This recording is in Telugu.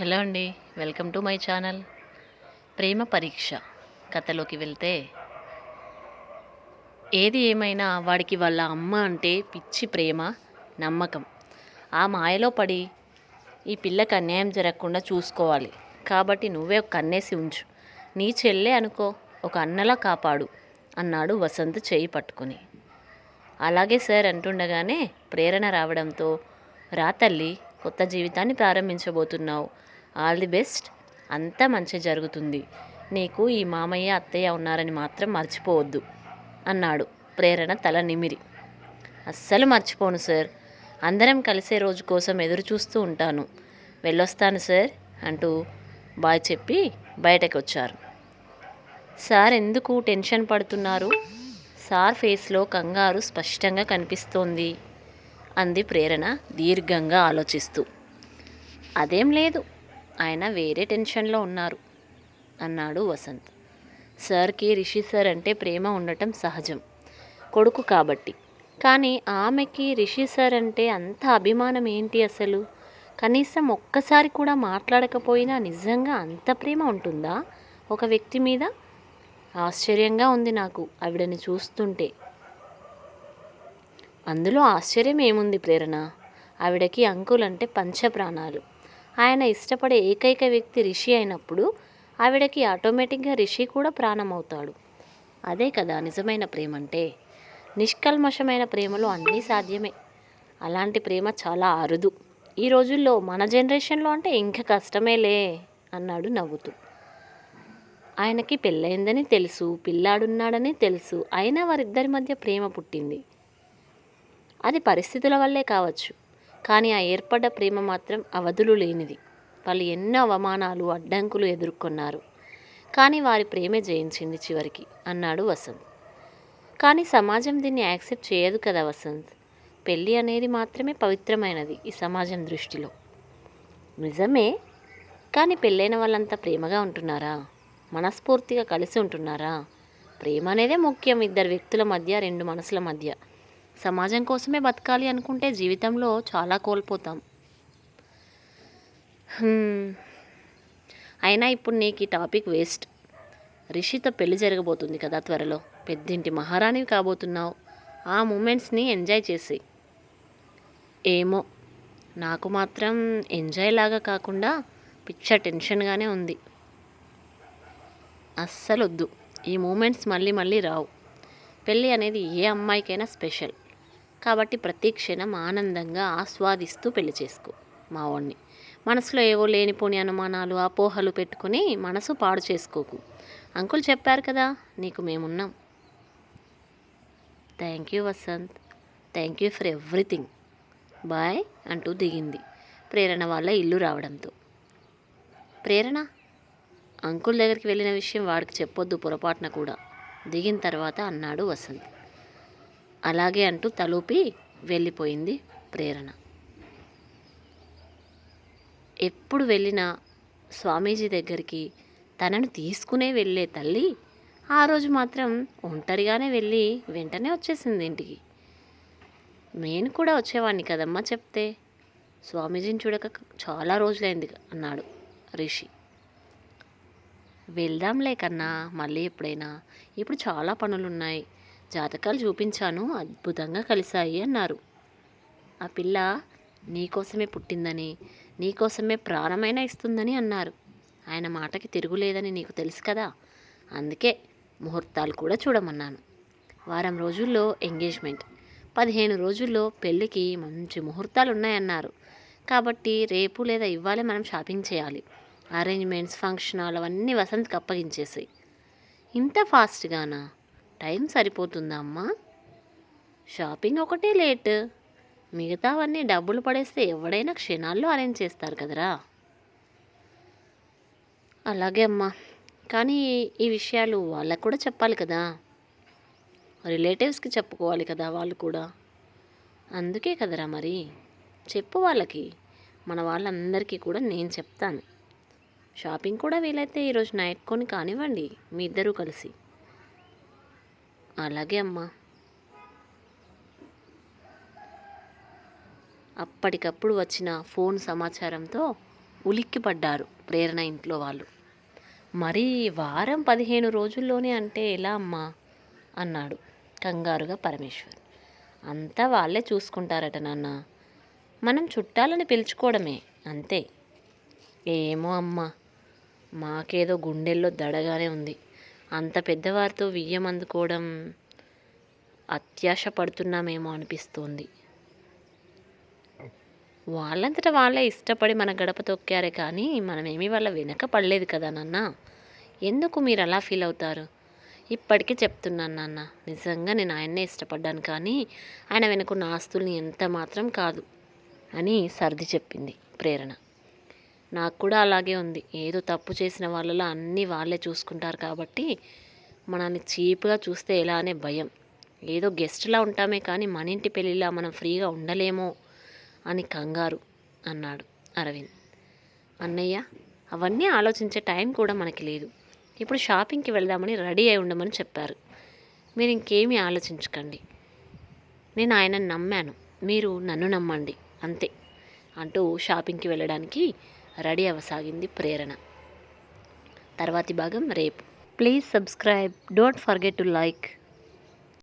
హలో అండి వెల్కమ్ టు మై ఛానల్. ప్రేమ పరీక్ష కథలోకి వెళ్తే ఏది ఏమైనా వాడికి వాళ్ళ అమ్మ అంటే పిచ్చి ప్రేమ నమ్మకం. ఆ మాయలో పడి ఈ పిల్లకి అన్యాయం జరగకుండా చూసుకోవాలి. కాబట్టి నువ్వే ఒక కన్నేసి ఉంచు. నీ చెల్లె అనుకో ఒక అన్నలా కాపాడు అన్నాడు వసంత్ చేయి పట్టుకుని. అలాగే సార్ అంటుండగానే ప్రేరణ రావడంతో రా తల్లి కొత్త జీవితాన్ని ప్రారంభించబోతున్నావు. All the best. అంతా మంచి జరుగుతుంది. నీకు ఈ మామయ్య అత్తయ్య ఉన్నారని మాత్రం మర్చిపోవద్దు అన్నాడు. ప్రేరణ తల నిమిరి. అస్సలు మర్చిపోను సార్. అందరం కలిసే రోజు కోసం ఎదురు చూస్తూ ఉంటాను. వెళ్ళొస్తాను సార్ అంటూ బాయ్ చెప్పి బయటకు వచ్చారు సార్ ఎందుకు టెన్షన్ పడుతున్నారు? సార్ ఫేస్లో కంగారు స్పష్టంగా కనిపిస్తోంది అంది ప్రేరణ దీర్ఘంగా ఆలోచిస్తూ. అదేం లేదు. ఆయన వేరే టెన్షన్లో ఉన్నారు అన్నాడు వసంత్. సార్కి రిషి సార్ అంటే ప్రేమ ఉండటం సహజం కొడుకు కాబట్టి. కానీ ఆమెకి రిషి సార్ అంటే అంత అభిమానం ఏంటి అసలు? కనీసం ఒక్కసారి కూడా మాట్లాడకపోయినా నిజంగా అంత ప్రేమ ఉంటుందా? ఒక వ్యక్తి మీద? ఆశ్చర్యంగా ఉంది నాకు ఆవిడని చూస్తుంటే. అందులో ఆశ్చర్యం ఏముంది ప్రేరణ? ఆవిడకి అంకుల్ అంటే పంచప్రాణాలు. ఆయన ఇష్టపడే ఏకైక వ్యక్తి రిషి అయినప్పుడు ఆవిడకి ఆటోమేటిక్గా రిషి కూడా ప్రాణం అవుతాడు అదే కదా నిజమైన ప్రేమ అంటే నిష్కల్మషమైన ప్రేమలో అన్నీ సాధ్యమే. అలాంటి ప్రేమ చాలా అరుదు. ఈ రోజుల్లో మన జనరేషన్లో అంటే ఇంకా కష్టమేలే అన్నాడు నవ్వుతూ. ఆయనకి పెళ్ళయిందని తెలుసు పిల్లాడున్నాడని తెలుసు. అయినా వారిద్దరి మధ్య ప్రేమ పుట్టింది. అది పరిస్థితుల వల్లే కావచ్చు. కానీ ఆ ఏర్పడ్డ ప్రేమ మాత్రం అవధులు లేనిది. వాళ్ళు ఎన్నో అవమానాలు అడ్డంకులు ఎదుర్కొన్నారు. కానీ వారి ప్రేమే జయించింది చివరికి అన్నాడు వసంత్. కానీ సమాజం దీన్ని యాక్సెప్ట్ చేయదు కదా వసంత్. పెళ్ళి అనేది మాత్రమే పవిత్రమైనది ఈ సమాజం దృష్టిలో. నిజమే కానీ పెళ్ళైన వాళ్ళంతా ప్రేమగా ఉంటున్నారా? మనస్ఫూర్తిగా కలిసి ఉంటున్నారా? ప్రేమ అనేదే ముఖ్యం ఇద్దరు వ్యక్తుల మధ్య రెండు మనసుల మధ్య. సమాజం కోసమే బతకాలి అనుకుంటే జీవితంలో చాలా కోల్పోతాం. అయినా ఇప్పుడు నీకు ఈ టాపిక్ వేస్ట్. రిషితో పెళ్ళి జరగబోతుంది కదా త్వరలో. పెద్దింటి మహారాణివి కాబోతున్నావు. ఆ మూమెంట్స్ని ఎంజాయ్ చేసి. ఏమో. నాకు మాత్రం ఎంజాయ్ లాగా కాకుండా పిచ్చ టెన్షన్గానే ఉంది. అస్సలు వద్దు ఈ మూమెంట్స్ మళ్ళీ మళ్ళీ రావు. పెళ్ళి అనేది ఏ అమ్మాయికైనా స్పెషల్. కాబట్టి ప్రతి క్షణం ఆనందంగా ఆస్వాదిస్తూ పెళ్ళి చేసుకో మావాణ్ణి. మనసులో ఏవో లేనిపోని అనుమానాలు అపోహలు పెట్టుకుని మనసు పాడు చేసుకోకు. అంకుల్ చెప్పారు కదా నీకు మేమున్నాం. Thank you Vasanth. Thank you for everything. Bye అంటూ దిగింది. ప్రేరణ వాళ్ళ ఇల్లు రావడంతో. ప్రేరణ? అంకుల్ దగ్గరికి వెళ్ళిన విషయం వాడికి చెప్పొద్దు పొరపాటున కూడా. దిగిన తర్వాత అన్నాడు వసంత్. అలాగే అంటూ తలూపి వెళ్ళిపోయింది ప్రేరణ. ఎప్పుడు వెళ్ళినా స్వామీజీ దగ్గరికి తనను తీసుకునే వెళ్ళే తల్లి ఆ రోజు మాత్రం ఒంటరిగానే వెళ్ళి వెంటనే వచ్చేసింది ఇంటికి. నేను కూడా వచ్చేవాడిని కదమ్మా చెప్తే. స్వామీజీని చూడక చాలా రోజులైంది అన్నాడు రిషి. వెళ్దాంలే కన్నా మళ్ళీ ఎప్పుడైనా. ఇప్పుడు చాలా పనులున్నాయి. జాతకాలు చూపించాను అద్భుతంగా కలిశాయి అన్నారు. ఆ పిల్ల నీకోసమే పుట్టిందని నీకోసమే ప్రాణమైనా ఇస్తుందని అన్నారు. ఆయన మాటకి తిరుగులేదని నీకు తెలుసు కదా? అందుకే ముహూర్తాలు కూడా చూడమన్నాను. వారం రోజుల్లో ఎంగేజ్మెంట్. పదిహేను రోజుల్లో పెళ్ళికి మంచి ముహూర్తాలు ఉన్నాయన్నారు కాబట్టి రేపు లేదా ఇవ్వాలి మనం షాపింగ్ చేయాలి. అరేంజ్మెంట్స్ ఫంక్షన్ హాల్ అవన్నీ వసంత్కి అప్పగించేసాయి. ఇంత ఫాస్ట్గానా? టైం సరిపోతుందా అమ్మా షాపింగ్ ఒకటే లేట్. మిగతావన్నీ డబ్బులు పడేస్తే ఎవడైనా క్షణాల్లో అరేంజ్ చేస్తారు కదరా. అలాగే అమ్మా. కానీ ఈ విషయాలు వాళ్ళకు కూడా చెప్పాలి కదా. రిలేటివ్స్కి చెప్పుకోవాలి కదా వాళ్ళు కూడా. అందుకే కదరా మరి. చెప్పు వాళ్ళకి. మన వాళ్ళందరికీ కూడా నేను చెప్తాను. షాపింగ్ కూడా వీలైతే ఈరోజు నైట్ కొని కానివ్వండి. మీ ఇద్దరూ కలిసి. అలాగే అమ్మా. అప్పటికప్పుడు వచ్చిన ఫోన్ సమాచారంతో ఉలిక్కిపడ్డారు ప్రేరణ ఇంట్లో వాళ్ళు. మరి వారం పదిహేను రోజుల్లోనే అంటే ఎలా అమ్మా? అన్నాడు కంగారుగా పరమేశ్వర్. అంతా వాళ్ళే చూసుకుంటారట నాన్న. మనం చుట్టాలని పిలుచుకోవడమే అంతే. ఏమో అమ్మా మాకేదో గుండెల్లో దడగానే ఉంది. అంత పెద్దవారితో వియ్యం అందుకోవడం అత్యాశ పడుతున్నామేమో అనిపిస్తోంది. వాళ్ళంతట వాళ్ళే ఇష్టపడి మన గడప తొక్కారే కానీ మనమేమీ వాళ్ళ వెనక పడలేదు కదా నాన్న. ఎందుకు మీరు అలా ఫీల్ అవుతారు? ఇప్పటికీ చెప్తున్నాను నాన్న. నిజంగా నేను ఆయన్నే ఇష్టపడ్డాను కానీ ఆయన వెనుకున్న ఆస్తుల్ని ఎంత మాత్రం కాదు అని సర్ది చెప్పింది ప్రేరణ. నాకు కూడా అలాగే ఉంది. ఏదో తప్పు చేసిన వాళ్ళలో అన్నీ వాళ్ళే చూసుకుంటారు కాబట్టి మనల్ని చీప్గా చూస్తే ఎలా అనే భయం. ఏదో గెస్ట్లా ఉంటామే కానీ మన ఇంటి పెళ్ళిలా మనం ఫ్రీగా ఉండలేమో అని కంగారు అన్నాడు అరవింద్. అన్నయ్య అవన్నీ ఆలోచించే టైం కూడా మనకి లేదు. ఇప్పుడు షాపింగ్కి వెళ్దామని రెడీ అయి ఉండమని చెప్పారు. మీరు ఇంకేమీ ఆలోచించకండి. నేను ఆయనను నమ్మాను. మీరు నన్ను నమ్మండి. అంతే అంటూ షాపింగ్కి వెళ్ళడానికి రెడీ అవ్వసాగింది ప్రేరణ. తర్వాతి భాగం రేపు. Please subscribe. Don't forget to like.